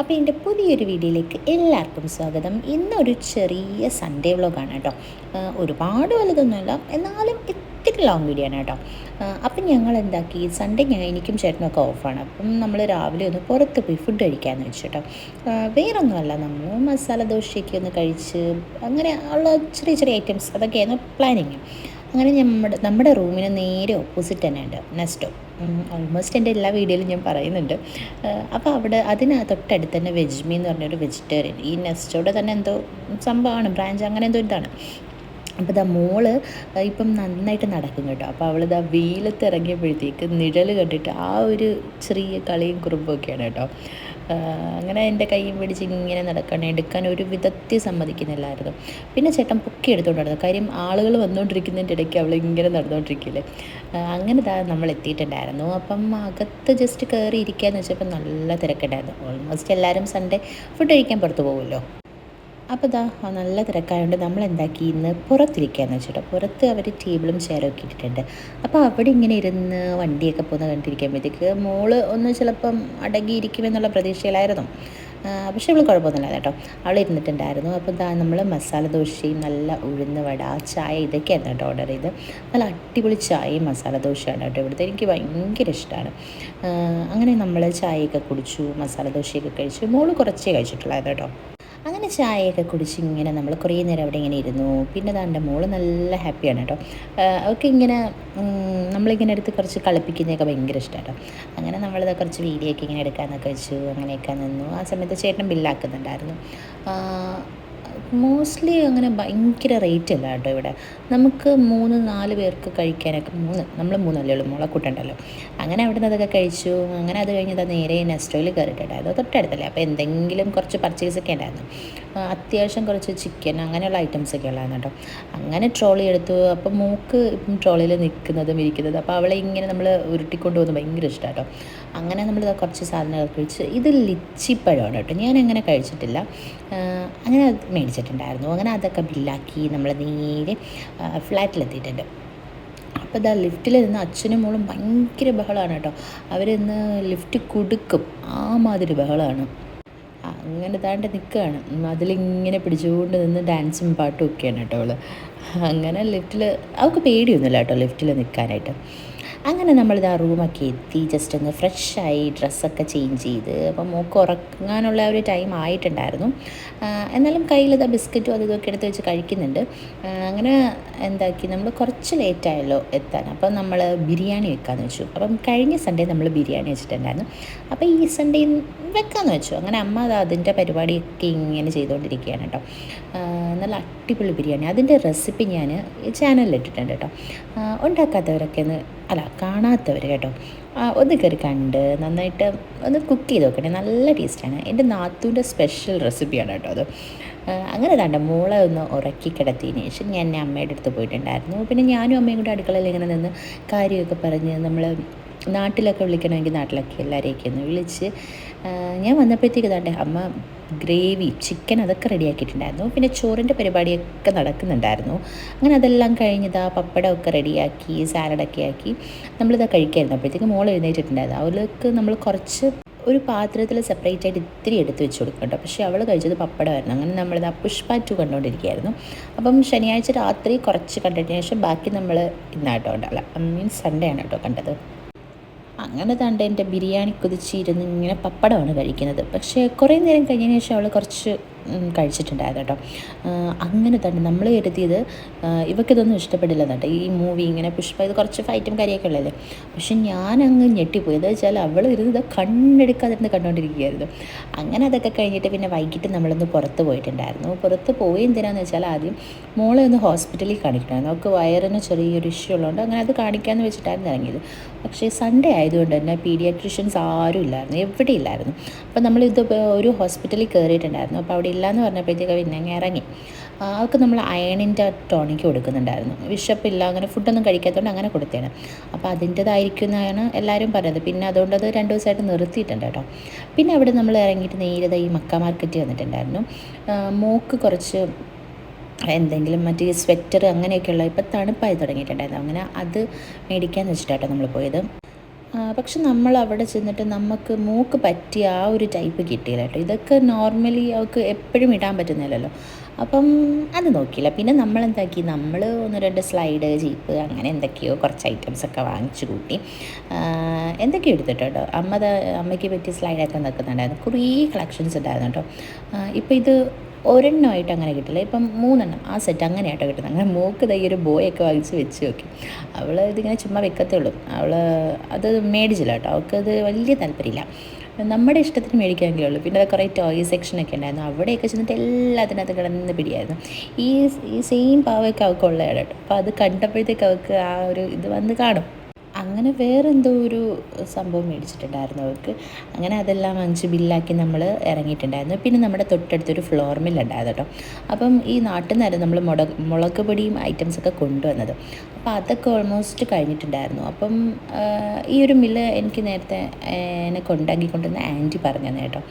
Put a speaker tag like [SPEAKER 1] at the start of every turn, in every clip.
[SPEAKER 1] അപ്പോൾ എൻ്റെ പുതിയൊരു വീഡിയോയിലേക്ക് എല്ലാവർക്കും സ്വാഗതം ഇന്നൊരു ചെറിയ സൺഡേ വ്ളോഗാണ് കേട്ടോ ഒരുപാട് വലുതൊന്നുമല്ല എന്നാലും ഇത്തിരി ലോങ് വീഡിയോ ആണ് കേട്ടോ അപ്പം ഞങ്ങൾ എന്താക്കി സൺഡേ ഞാൻ എനിക്കും ചേട്ടനൊക്കെ ഓഫാണ് അപ്പം നമ്മൾ രാവിലെ ഒന്ന് പുറത്ത് പോയി ഫുഡ് കഴിക്കാമെന്ന് വെച്ചു കേട്ടോ വേറൊന്നുമല്ല നമ്മൾ മസാല ദോശയ്ക്ക് ഒന്ന് കഴിച്ച് അങ്ങനെ ഉള്ള ചെറിയ ചെറിയ ഐറ്റംസ് അതൊക്കെയായിരുന്നു പ്ലാനിങ് അങ്ങനെ നമ്മുടെ നമ്മുടെ റൂമിന് നേരെ ഓപ്പോസിറ്റ് തന്നെ ഉണ്ട് നെസ്റ്റോ ഓൾമോസ്റ്റ് എൻ്റെ എല്ലാ വീഡിയോയിലും ഞാൻ പറയുന്നുണ്ട് അപ്പോൾ അവിടെ അതിന് തൊട്ടടുത്ത് തന്നെ വെജ്മി എന്ന് പറഞ്ഞൊരു വെജിറ്റേറിയൻ ഈ നെസ്റ്റോടെ തന്നെ എന്തോ സംഭവമാണ് ബ്രാഞ്ച് അങ്ങനെ എന്തോ ഇതാണ് അപ്പോൾ ഇതാ മോള് ഇപ്പം നന്നായിട്ട് നടക്കും കേട്ടോ അപ്പോൾ അവൾ ദാ വെയിലത്ത് ഇറങ്ങിയപ്പോഴത്തേക്ക് നിഴൽ കണ്ടിട്ട് ആ ഒരു ചെറിയ കളിയും കുറുമ്പൊക്കെയാണ് കേട്ടോ അങ്ങനെ എൻ്റെ കൈ പിടിച്ച് ഇങ്ങനെ നടക്കണം എടുക്കാൻ ഒരു വിധത്തിൽ സമ്മതിക്കുന്നില്ലായിരുന്നു പിന്നെ ചേട്ടൻ പൊക്കി എടുത്തുകൊണ്ടായിരുന്നു കാര്യം ആളുകൾ വന്നുകൊണ്ടിരിക്കുന്നതിൻ്റെ ഇടയ്ക്ക് അവൾ ഇങ്ങനെ നടന്നുകൊണ്ടിരിക്കില്ലേ അങ്ങനെ ഇതാ നമ്മൾ എത്തിയിട്ടുണ്ടായിരുന്നു അപ്പം അകത്ത് ജസ്റ്റ് കയറി എന്ന് വെച്ചപ്പോൾ നല്ല തിരക്കുണ്ടായിരുന്നു ഓൾമോസ്റ്റ് എല്ലാവരും സൺഡേ ഫുഡ് കഴിക്കാൻ പുറത്ത് പോകുമല്ലോ അപ്പോൾ ഇതാ നല്ല തിരക്കായതുകൊണ്ട് നമ്മൾ എന്താക്കി ഇന്ന് പുറത്തിരിക്കുകയെന്ന് വെച്ചിട്ട് പുറത്ത് അവർ ടേബിളും ചെയറും ഒക്കെ ഇട്ടിട്ടുണ്ട് അപ്പോൾ അവിടെ ഇങ്ങനെ ഇരുന്ന് വണ്ടിയൊക്കെ പോകുന്ന കണ്ടിരിക്കുമ്പോഴത്തേക്ക് മോള് ഒന്ന് ചിലപ്പം അടങ്ങിയിരിക്കുമെന്നുള്ള പ്രതീക്ഷയിലായിരുന്നു പക്ഷെ അവൾ കുഴപ്പമൊന്നുമില്ല കേട്ടോ അവൾ ഇരുന്നിട്ടുണ്ടായിരുന്നു അപ്പോൾ ഇതാ നമ്മൾ മസാല ദോശയും നല്ല ഉഴുന്ന് വട ചായ ഇതൊക്കെയായിരുന്നു കേട്ടോ ഓർഡർ ചെയ്ത് നല്ല അടിപൊളി ചായയും മസാല ദോശയാണ് കേട്ടോ ഇവിടുത്തെ എനിക്ക് ഭയങ്കര ഇഷ്ടമാണ് അങ്ങനെ നമ്മൾ ചായയൊക്കെ കുടിച്ചു മസാല ദോശയൊക്കെ കഴിച്ചു മോള് കുറച്ചേ കഴിച്ചിട്ടുള്ളായിരുന്നു കേട്ടോ പിന്നെ ചായയൊക്കെ കുടിച്ച് ഇങ്ങനെ നമ്മൾ കുറേ നേരം അവിടെ ഇങ്ങനെ ഇരുന്നു പിന്നെ അതാണ്ട് മോള് നല്ല ഹാപ്പിയാണ് കേട്ടോ ഒക്കെ ഇങ്ങനെ നമ്മളിങ്ങനെ എടുത്ത് കുറച്ച് കളിപ്പിക്കുന്നതൊക്കെ ഭയങ്കര ഇഷ്ടമാണ് കേട്ടോ അങ്ങനെ നമ്മളിത് കുറച്ച് വീഡിയോ ഒക്കെ ഇങ്ങനെ എടുക്കാമെന്നൊക്കെ വെച്ചു അങ്ങനെയൊക്കെ നിന്നു ആ സമയത്ത് ചേട്ടൻ ബില്ലാക്കുന്നുണ്ടായിരുന്നു മോസ്റ്റ്ലി അങ്ങനെ ഭയങ്കര റേറ്റ് അല്ല കേട്ടോ ഇവിടെ നമുക്ക് മൂന്ന് നാല് പേർക്ക് കഴിക്കാനൊക്കെ മൂന്ന് നമ്മൾ മൂന്നല്ലേ ഉള്ളൂ മുളക്കൂട്ടുണ്ടല്ലോ അങ്ങനെ അവിടെ നിന്ന് അതൊക്കെ കഴിച്ചു അങ്ങനെ അത് കഴിഞ്ഞത് നേരെ നെസ്റ്റോയിൽ കയറിയിട്ടുണ്ടായിരുന്നു തൊട്ടടുത്തല്ലേ അപ്പോൾ എന്തെങ്കിലും കുറച്ച് പർച്ചേസ് ഒക്കെ ഉണ്ടായിരുന്നു അത്യാവശ്യം കുറച്ച് ചിക്കൻ അങ്ങനെയുള്ള ഐറ്റംസ് ഒക്കെ ഉള്ളതാണ് കേട്ടോ അങ്ങനെ ട്രോളി എടുത്തു അപ്പോൾ മൂക്ക് ട്രോളിയിൽ നിൽക്കുന്നതും ഇരിക്കുന്നതും അപ്പോൾ അവളെ ഇങ്ങനെ നമ്മൾ ഉരുട്ടിക്കൊണ്ട് പോകുന്നത് ഭയങ്കര ഇഷ്ടമാണ് കേട്ടോ അങ്ങനെ നമ്മൾ കുറച്ച് സാധനങ്ങൾ കഴിച്ച് ഇത് ലിച്ചിപ്പഴമാണ് കേട്ടോ ഞാൻ അങ്ങനെ കഴിച്ചിട്ടില്ല അങ്ങനെ അത് മേടിച്ചിട്ടുണ്ടായിരുന്നു അങ്ങനെ അതൊക്കെ ബില്ലാക്കി നമ്മൾ നേരെ ഫ്ലാറ്റിലെത്തിയിട്ടുണ്ട് അപ്പോൾ ഇതാ നിന്ന് അച്ഛനും മോളും ഭയങ്കര ബഹളമാണ് കേട്ടോ അവരിന്ന് ലിഫ്റ്റ് കൊടുക്കും ആ മാതിരി ബഹളമാണ് അങ്ങനെ താണ്ട് നിൽക്കുകയാണ് അതിലിങ്ങനെ പിടിച്ചുകൊണ്ട് നിന്ന് ഡാൻസും പാട്ടും ഒക്കെയാണ് കേട്ടോ അവൾ അങ്ങനെ ലിഫ്റ്റിൽ അവൾക്ക് പേടിയൊന്നുമില്ല കേട്ടോ ലിഫ്റ്റിൽ നിൽക്കാനായിട്ട് അങ്ങനെ നമ്മളിത് ആ റൂമൊക്കെ എത്തി ജസ്റ്റ് ഒന്ന് ഫ്രഷായി ഡ്രസ്സൊക്കെ ചേഞ്ച് ചെയ്ത് അപ്പം മൂക്ക് ഉറങ്ങാനുള്ള ഒരു ടൈം ആയിട്ടുണ്ടായിരുന്നു എന്നാലും കയ്യിലിതാ ബിസ്ക്കറ്റും അതും ഇതൊക്കെ എടുത്ത് വെച്ച് കഴിക്കുന്നുണ്ട് അങ്ങനെ എന്താക്കി നമ്മൾ കുറച്ച് ലേറ്റായല്ലോ എത്താൻ അപ്പം നമ്മൾ ബിരിയാണി വെക്കാമെന്ന് വെച്ചു അപ്പം കഴിഞ്ഞ സൺഡേ നമ്മൾ ബിരിയാണി വെച്ചിട്ടുണ്ടായിരുന്നു അപ്പോൾ ഈ സൺഡേ വെക്കാമെന്ന് വെച്ചു അങ്ങനെ അമ്മ അത് അതിൻ്റെ പരിപാടിയൊക്കെ ഇങ്ങനെ ചെയ്തുകൊണ്ടിരിക്കുകയാണ് കേട്ടോ നല്ല അടിപൊളി ബിരിയാണി അതിൻ്റെ റെസിപ്പി ഞാൻ ചാനലിലിട്ടിട്ടുണ്ട് കേട്ടോ ഉണ്ടാക്കാത്തവരൊക്കെ ഒന്ന് അല്ല കാണാത്തവർ കേട്ടോ ഒന്ന് കയറി കണ്ട് നന്നായിട്ട് ഒന്ന് കുക്ക് ചെയ്ത് നോക്കണേ നല്ല ടേസ്റ്റാണ് എൻ്റെ നാത്തൂൻ്റെ സ്പെഷ്യൽ റെസിപ്പിയാണ് കേട്ടോ അത് അങ്ങനെ തണ്ട മോളെ ഒന്ന് ഉറക്കി കിടത്തിയതിന് ശേഷം ഞാൻ എൻ്റെ അമ്മയുടെ അടുത്ത് പോയിട്ടുണ്ടായിരുന്നു പിന്നെ ഞാനും അമ്മയും കൂടെ അടുക്കളയിൽ ഇങ്ങനെ നിന്ന് കാര്യമൊക്കെ പറഞ്ഞ് നമ്മൾ നാട്ടിലൊക്കെ വിളിക്കണമെങ്കിൽ നാട്ടിലൊക്കെ എല്ലാവരെയൊക്കെ ഒന്ന് വിളിച്ച് ഞാൻ വന്നപ്പോഴത്തേക്ക് ഇതാണ്ടേ അമ്മ ഗ്രേവി ചിക്കൻ അതൊക്കെ റെഡിയാക്കിയിട്ടുണ്ടായിരുന്നു പിന്നെ ചോറിൻ്റെ പരിപാടിയൊക്കെ നടക്കുന്നുണ്ടായിരുന്നു അങ്ങനെ അതെല്ലാം കഴിഞ്ഞതാ പപ്പടമൊക്കെ റെഡിയാക്കി സാലഡൊക്കെ ആക്കി നമ്മളിതാ കഴിക്കായിരുന്നു അപ്പോഴത്തേക്ക് മോൾ എഴുന്നേറ്റിട്ടുണ്ടായിരുന്നു അവൾക്ക് നമ്മൾ കുറച്ച് ഒരു പാത്രത്തിൽ സെപ്പറേറ്റ് ആയിട്ട് ഇത്തിരി എടുത്ത് വെച്ച് കൊടുക്കട്ടോ പക്ഷേ അവൾ കഴിച്ചത് പപ്പടമായിരുന്നു അങ്ങനെ നമ്മളിത് പുഷ്പ പുഷ്പാറ്റു കണ്ടുകൊണ്ടിരിക്കുകയായിരുന്നു അപ്പം ശനിയാഴ്ച രാത്രി കുറച്ച് കണ്ടതിന് ശേഷം ബാക്കി നമ്മൾ ഇന്നാട്ടോ ഉണ്ടാവില്ല മീൻസ് സൺഡേ ആണ് കേട്ടോ കണ്ടത് അങ്ങനെ തണ്ട എൻ്റെ ബിരിയാണി കുതിച്ചിരുന്ന് ഇങ്ങനെ പപ്പടമാണ് കഴിക്കുന്നത് പക്ഷേ കുറേ നേരം കഴിഞ്ഞതിന് ശേഷം അവൾ കുറച്ച് കഴിച്ചിട്ടുണ്ടായിരുന്നു കേട്ടോ അങ്ങനെ തന്നെ നമ്മൾ കരുതിയത് ഇവക്കിതൊന്നും ഇഷ്ടപ്പെടില്ല കേട്ടോ ഈ മൂവി ഇങ്ങനെ പുഷ്പ ഇത് കുറച്ച് ഫൈറ്റും കാര്യമൊക്കെ ഉള്ളതല്ലേ പക്ഷെ അങ്ങ് ഞെട്ടിപ്പോയി എന്ന് വെച്ചാൽ അവൾ ഇരുന്നത് കണ്ണെടുക്കാതിരുന്ന് കണ്ടുകൊണ്ടിരിക്കുകയായിരുന്നു അങ്ങനെ അതൊക്കെ കഴിഞ്ഞിട്ട് പിന്നെ വൈകിട്ട് നമ്മളൊന്ന് പുറത്ത് പോയിട്ടുണ്ടായിരുന്നു പുറത്ത് പോയി എന്തിനാന്ന് വെച്ചാൽ ആദ്യം മോളെ ഒന്ന് ഹോസ്പിറ്റലിൽ കാണിക്കണമായിരുന്നു അവൾക്ക് വയറിന് ചെറിയൊരു ഇഷ്യൂ ഉള്ളതുകൊണ്ട് അങ്ങനെ അത് കാണിക്കാമെന്ന് വെച്ചിട്ടായിരുന്നു ഇറങ്ങിയത് പക്ഷേ സൺഡേ ആയതുകൊണ്ട് തന്നെ പീഡിയാട്രീഷ്യൻസ് ആരും ഇല്ലായിരുന്നു എവിടെ ഇല്ലായിരുന്നു അപ്പോൾ ഇത് ഒരു ഹോസ്പിറ്റലിൽ കയറിയിട്ടുണ്ടായിരുന്നു അപ്പോൾ അവിടെ ഇല്ലയെന്ന് പറഞ്ഞപ്പോഴത്തേക്ക് പിന്നെ അങ്ങ് ഇറങ്ങി അവർക്ക് നമ്മൾ അയണിൻ്റെ ടോണിക്ക് കൊടുക്കുന്നുണ്ടായിരുന്നു വിഷപ്പില്ല അങ്ങനെ ഫുഡൊന്നും കഴിക്കാത്തതുകൊണ്ട് അങ്ങനെ കൊടുത്തേണ് അപ്പോൾ അതിൻ്റെതായിരിക്കും എന്നാണ് എല്ലാവരും പറഞ്ഞത് പിന്നെ അതുകൊണ്ട് അത് രണ്ട് ദിവസമായിട്ട് നിർത്തിയിട്ടുണ്ട് കേട്ടോ പിന്നെ അവിടെ നമ്മൾ ഇറങ്ങിയിട്ട് നേരിത ഈ മക്ക മാർക്കറ്റ് വന്നിട്ടുണ്ടായിരുന്നു മോക്ക് കുറച്ച് എന്തെങ്കിലും മറ്റ് സ്വെറ്റർ അങ്ങനെയൊക്കെയുള്ള ഇപ്പം തണുപ്പായി തുടങ്ങിയിട്ടുണ്ടായിരുന്നു അങ്ങനെ അത് മേടിക്കാന്ന് വെച്ചിട്ടാട്ടോ നമ്മൾ പോയത് പക്ഷെ നമ്മൾ അവിടെ ചെന്നിട്ട് നമുക്ക് മൂക്ക് പറ്റിയ ആ ഒരു ടൈപ്പ് കിട്ടിയില്ല കേട്ടോ ഇതൊക്കെ നോർമലി അവൾക്ക് എപ്പോഴും ഇടാൻ പറ്റുന്നില്ലല്ലോ അപ്പം അത് നോക്കിയില്ല പിന്നെ നമ്മൾ എന്താക്കി നമ്മൾ ഒന്ന് രണ്ട് സ്ലൈഡ് ജീപ്പ് അങ്ങനെ എന്തൊക്കെയോ കുറച്ച് ഐറ്റംസ് ഒക്കെ വാങ്ങിച്ചു കൂട്ടി എന്തൊക്കെയോ എടുത്തിട്ടോ അമ്മ അമ്മയ്ക്ക് പറ്റിയ സ്ലൈഡൊക്കെ നിൽക്കുന്നുണ്ടായിരുന്നു കുറേ കളക്ഷൻസ് ഉണ്ടായിരുന്നു കേട്ടോ ഇപ്പം ഇത് ഒരെണ്ണമായിട്ട് അങ്ങനെ കിട്ടില്ല ഇപ്പം മൂന്നെണ്ണം ആ സെറ്റ് അങ്ങനെയാട്ടോ കിട്ടുന്നത് അങ്ങനെ മൂക്ക് തൈ ഒരു ബോയൊക്കെ വാങ്ങിച്ച് വെച്ച് നോക്കി അവൾ ഇതിങ്ങനെ ചുമ്മാ വെക്കത്തേ ഉള്ളൂ അവൾ അത് മേടിച്ചില്ല കേട്ടോ അത് വലിയ താല്പര്യമില്ല നമ്മുടെ ഇഷ്ടത്തിന് മേടിക്കാമെങ്കിലേ ഉള്ളൂ പിന്നെ അത് കുറേ ടോയ് സെക്ഷനൊക്കെ ഉണ്ടായിരുന്നു അവിടെയൊക്കെ ചെന്നിട്ട് എല്ലാത്തിനകത്ത് കിടന്ന് പിടിയായിരുന്നു ഈ ഈ സെയിം പാവയൊക്കെ അവൾക്ക് ഉള്ളതാണ് കേട്ടോ അപ്പോൾ അത് കണ്ടപ്പോഴത്തേക്ക് അവൾക്ക് ആ ഒരു ഇത് വന്ന് കാണും അങ്ങനെ വേറെന്തോ ഒരു സംഭവം മേടിച്ചിട്ടുണ്ടായിരുന്നു അവർക്ക് അങ്ങനെ അതെല്ലാം അഞ്ച് ബില്ലാക്കി നമ്മൾ ഇറങ്ങിയിട്ടുണ്ടായിരുന്നു പിന്നെ നമ്മുടെ തൊട്ടടുത്തൊരു ഫ്ലോർ മില്ലുണ്ടായിരുന്നു കേട്ടോ അപ്പം ഈ നാട്ടിൽ നിന്നായിരുന്നു നമ്മൾ മുടക് മുളക് പൊടിയും ഐറ്റംസൊക്കെ കൊണ്ടുവന്നത് അപ്പം അതൊക്കെ ഓൾമോസ്റ്റ് കഴിഞ്ഞിട്ടുണ്ടായിരുന്നു അപ്പം ഈ ഒരു മില്ല് എനിക്ക് നേരത്തെ എന്നെ കൊണ്ടാക്കി കൊണ്ടുവന്ന ആൻറ്റി പറഞ്ഞു കേട്ടോ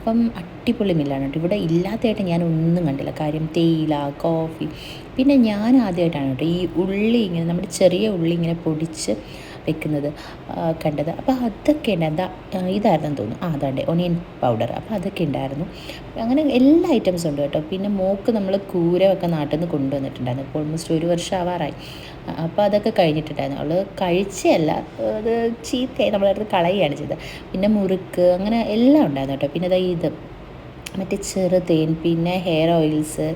[SPEAKER 1] അപ്പം അടിപൊളി മില്ലാണ് കേട്ടോ ഇവിടെ ഇല്ലാത്തതായിട്ട് ഞാൻ ഒന്നും കണ്ടില്ല കാര്യം തേയില കോഫി പിന്നെ ഞാൻ ആദ്യമായിട്ടാണ് കേട്ടോ ഈ ഉള്ളി ഇങ്ങനെ നമ്മുടെ ചെറിയ ഉള്ളി ഇങ്ങനെ പൊടിച്ച് വെക്കുന്നത് കണ്ടത് അപ്പോൾ അതൊക്കെ ഉണ്ട് ഇതായിരുന്നു തോന്നുന്നു ആ അതാണ്ട് ഒണിയൻ പൗഡർ അപ്പോൾ അതൊക്കെ ഉണ്ടായിരുന്നു അങ്ങനെ എല്ലാ ഐറ്റംസും ഉണ്ട് കേട്ടോ പിന്നെ മോക്ക് നമ്മൾ കൂരമൊക്കെ നാട്ടിൽ നിന്ന് കൊണ്ടുവന്നിട്ടുണ്ടായിരുന്നു ഇപ്പോൾ ഓൾമോസ്റ്റ് ഒരു വർഷം ആവാറായി അപ്പോൾ അതൊക്കെ കഴിഞ്ഞിട്ടുണ്ടായിരുന്നു അവൾ കഴിച്ചല്ല അത് ചീത്തയായി നമ്മളടുത്ത് കളയുകയാണ് ചെയ്തത് പിന്നെ മുറുക്ക് അങ്ങനെ എല്ലാം ഉണ്ടായിരുന്നു കേട്ടോ പിന്നെ അതായത് ഇത് മറ്റേ ചെറുതേൻ പിന്നെ hair oils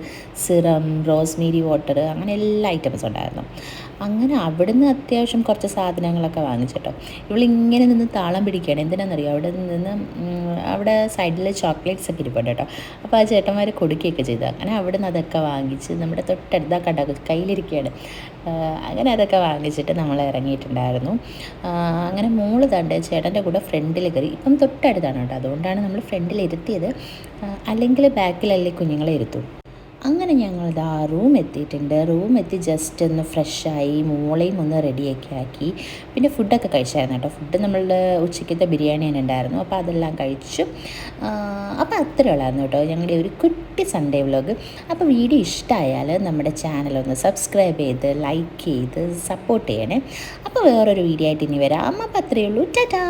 [SPEAKER 1] serum rosemary water അങ്ങനെ എല്ലാ ഐറ്റംസും ഉണ്ടായിരുന്നു അങ്ങനെ അവിടുന്ന് അത്യാവശ്യം കുറച്ച് സാധനങ്ങളൊക്കെ വാങ്ങിച്ചിട്ടോ ഇവളിങ്ങനെ നിന്ന് താളം പിടിക്കുകയാണ് എന്തിനാണെന്നറിയോ അവിടെ നിന്ന് അവിടെ സൈഡിൽ ചോക്ലേറ്റ്സ് ഒക്കെ ഇരിപ്പുണ്ട് കേട്ടോ അപ്പോൾ ആ ചേട്ടന്മാർ കൊടുക്കുകയൊക്കെ ചെയ്തു അങ്ങനെ അവിടെ നിന്ന് അതൊക്കെ വാങ്ങിച്ച് നമ്മുടെ തൊട്ടടുത്താ കട കയ്യിലിരിക്കുകയാണ് അങ്ങനെ അതൊക്കെ വാങ്ങിച്ചിട്ട് നമ്മൾ ഇറങ്ങിയിട്ടുണ്ടായിരുന്നു അങ്ങനെ മോള് തണ്ട് ചേട്ടൻ്റെ കൂടെ ഫ്രണ്ടിൽ കയറി ഇപ്പം തൊട്ടടുത്താണ് കേട്ടോ അതുകൊണ്ടാണ് നമ്മൾ ഫ്രണ്ടിൽ ഇരുത്തിയത് അല്ലെങ്കിൽ ബാക്കിലല്ലേ കുഞ്ഞുങ്ങളെ ഇരുത്തും അങ്ങനെ ഞങ്ങൾ ആ റൂം എത്തിയിട്ടുണ്ട് റൂം എത്തി ജസ്റ്റ് ഒന്ന് ഫ്രഷായി മോളെയും ഒന്ന് റെഡിയൊക്കെ ആക്കി പിന്നെ ഫുഡൊക്കെ കഴിച്ചായിരുന്നു കേട്ടോ ഫുഡ് നമ്മളുടെ ഉച്ചയ്ക്കത്തെ ബിരിയാണി തന്നെ ഉണ്ടായിരുന്നു അപ്പോൾ അതെല്ലാം കഴിച്ചു അപ്പോൾ അത്രേ ഉള്ളായിരുന്നു കേട്ടോ ഞങ്ങളുടെ ഒരു കുട്ടി സൺഡേ വ്ളോഗ് അപ്പോൾ വീഡിയോ ഇഷ്ടമായാൽ നമ്മുടെ ചാനലൊന്ന് സബ്സ്ക്രൈബ് ചെയ്ത് ലൈക്ക് ചെയ്ത് സപ്പോർട്ട് ചെയ്യണേ അപ്പോൾ വേറൊരു വീഡിയോ ആയിട്ട് ഇനി വരാം അപ്പോൾ അത്രയേ ഉള്ളൂ ടാറ്റാ